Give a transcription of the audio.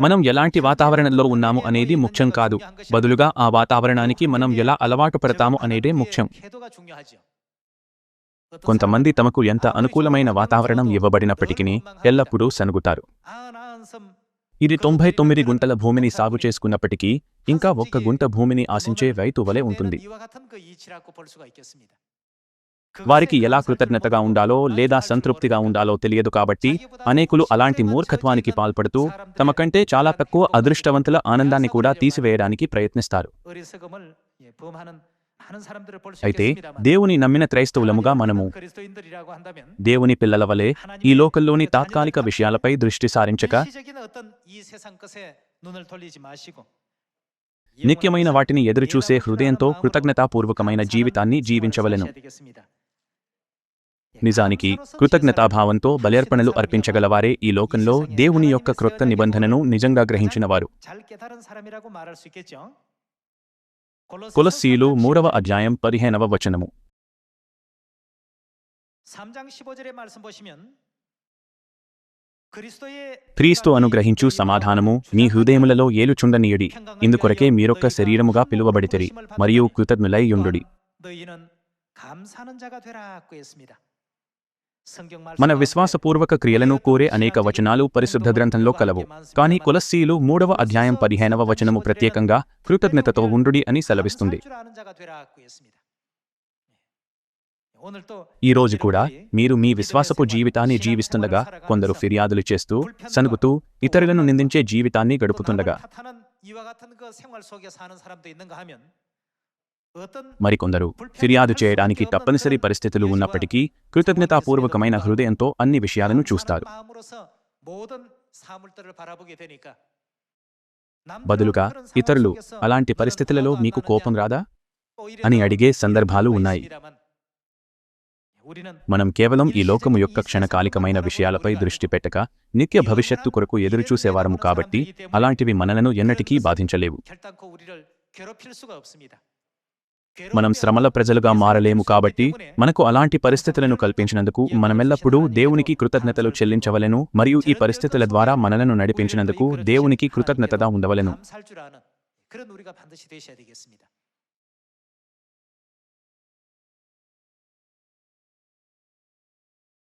మనం ఎలాంటి వాతావరణంలో ఉన్నాము అనేది ముఖ్యం కాదు. బదులుగా ఆ వాతావరణానికి మనం ఎలా అలవాటు పడతాము అనేదే ముఖ్యం. కొంతమంది తమకు ఎంత అనుకూలమైన వాతావరణం ఇవ్వబడినప్పటికీ ఎల్లప్పుడూ సనుగుతారు. ఇది తొంభై తొమ్మిది గుంటల భూమిని సాగు చేసుకున్నప్పటికీ ఇంకా ఒక్క గుంట భూమిని ఆశించే రైతు వలె ఉంటుంది. వారికి ఎలా కృతజ్ఞతగా ఉండాలో లేదా సంతృప్తిగా ఉండాలో తెలియదు కాబట్టి అనేకులు అలాంటి మూర్ఖత్వానికి పాల్పడుతూ తమ కంటే చాలా తక్కువ అదృష్టవంతుల ఆనందాన్ని కూడా తీసివేయడానికి ప్రయత్నిస్తారు. అయితే దేవుని నమ్మిన క్రైస్తవులముగా మనము దేవుని పిల్లల వలె ఈ లోకల్లోని తాత్కాలిక విషయాలపై దృష్టి సారించక నిత్యమైన వాటిని ఎదురుచూసే హృదయంతో కృతజ్ఞతాపూర్వకమైన జీవితాన్ని జీవించవలెను. నిజానికి కృతజ్ఞతాభావంతో బలేర్పణలు అర్పించగలవారే ఈ లోకంలో దేవుని యొక్క క్రొత్త నిబంధనను నిజంగా గ్రహించినవారు. కొలస్సీలు మూడవ అధ్యాయం పదిహేనవ వచనము. క్రీస్తు అనుగ్రహించు సమాధానము మీ హృదయములలో ఏలుచుండనీయుడి ఇందుకొరకే మీరొక్క శరీరముగా పిలువబడితిరి మరియు కృతజ్ఞులై యుండుడి మన విశ్వాసపూర్వక క్రియలను కోరే అనేక వచనాలు పరిశుద్ధ గ్రంథంలో కలవు. కానీ కొలస్సీలు మూడవ అధ్యాయం పదిహేనవ వచనము ప్రత్యేకంగా కృతజ్ఞతతో ఉండుడి అని సెలవిస్తుంది. ఈ రోజు కూడా మీరు మీ విశ్వాసపు జీవితాన్ని జీవిస్తుండగా కొందరు ఫిర్యాదులు చేస్తూ సనుగుతూ ఇతరులను నిందించే జీవితాన్ని గడుపుతుండగా మరికొందరు ఫిర్యాదు చేయడానికి తప్పనిసరి పరిస్థితులు ఉన్నప్పటికీ కృతజ్ఞతాపూర్వకమైన హృదయంతో అన్ని విషయాలను చూస్తారు. బదులుగా ఇతరులు అలాంటి పరిస్థితులలో మీకు కోపం రాదా? అని అడిగే సందర్భాలు ఉన్నాయి. మనం కేవలం ఈ లోకము యొక్క క్షణకాలికమైన విషయాలపై దృష్టి పెట్టక నిత్య భవిష్యత్తు కొరకు ఎదురుచూసేవారము కాబట్టి అలాంటివి మనలను ఎన్నటికీ బాధించలేవు. మనం శ్రమల ప్రజలుగా మారలేము కాబట్టి మనకు అలాంటి పరిస్థితులను కల్పించినందుకు మనమెల్లప్పుడూ దేవునికి కృతజ్ఞతలు చెల్లించవలెను మరియు ఈ పరిస్థితుల ద్వారా మనలను నడిపించినందుకు దేవునికి కృతజ్ఞతగా ఉండవలెను